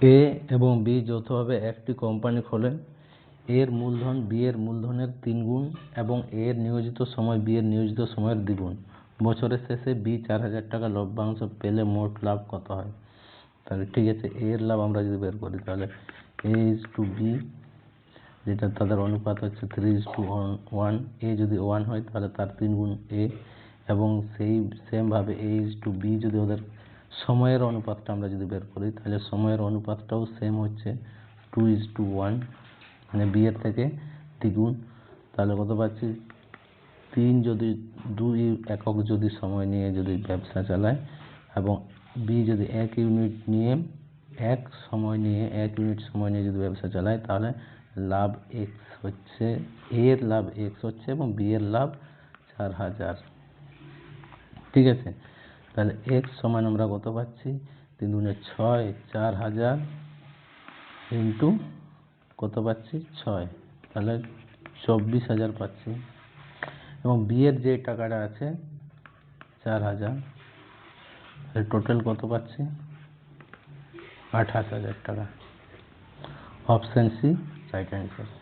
এ এবং বি যৌথভাবে একটি কোম্পানি খোলে এর মূলধন বি এর মূলধনের তিন গুণ এবং এর নিয়োজিত সময় বি এর নিয়োজিত সময়ের দ্বিগুণ। বছরের শেষে বি চার হাজার টাকা লভ্যাংশ পেলে মোট লাভ কত হয়? তাহলে ঠিক আছে এর লাভ আমরা যদি বের করি, তাহলে এ ইজ টু বি যেটা তাদের অনুপাত হচ্ছে থ্রি ইজ টু ওয়ান এ যদি ওয়ান হয়, তাহলে তার তিন গুণ এ এবং সেই সেমভাবে এ ইজ টু বি যদি ওদের সময়ের অনুপাতটা আমরা যদি বের করি, তাহলে সময়ের অনুপাতটাও সেম হচ্ছে টু ইজ টু ওয়ান মানে বিয়ের থেকে দ্বিগুণ। তাহলে কত পাচ্ছি? তিন যদি দুই একক যদি সময় নিয়ে যদি ব্যবসা চালায় এবং বি যদি এক ইউনিট নিয়ে এক সময় নিয়ে, এক ইউনিট সময় নিয়ে যদি ব্যবসা চালায়, তাহলে লাভ এক্স হচ্ছে এর লাভ এক্স হচ্ছে এবং বি এর লাভ চার হাজার। ঠিক আছে? তাহলে এক্স সমান আমরা কত পাচ্ছি? তিন দুগুণে ছয়, চার হাজার ইন্টু কত পাচ্ছি? ছয়। তাহলে চব্বিশ হাজার পাচ্ছি। এবং বিয়ের যে টাকাটা আছে, চার হাজার, তাহলে টোটাল কত পাচ্ছি? আঠাশ হাজার টাকা। Option C right answer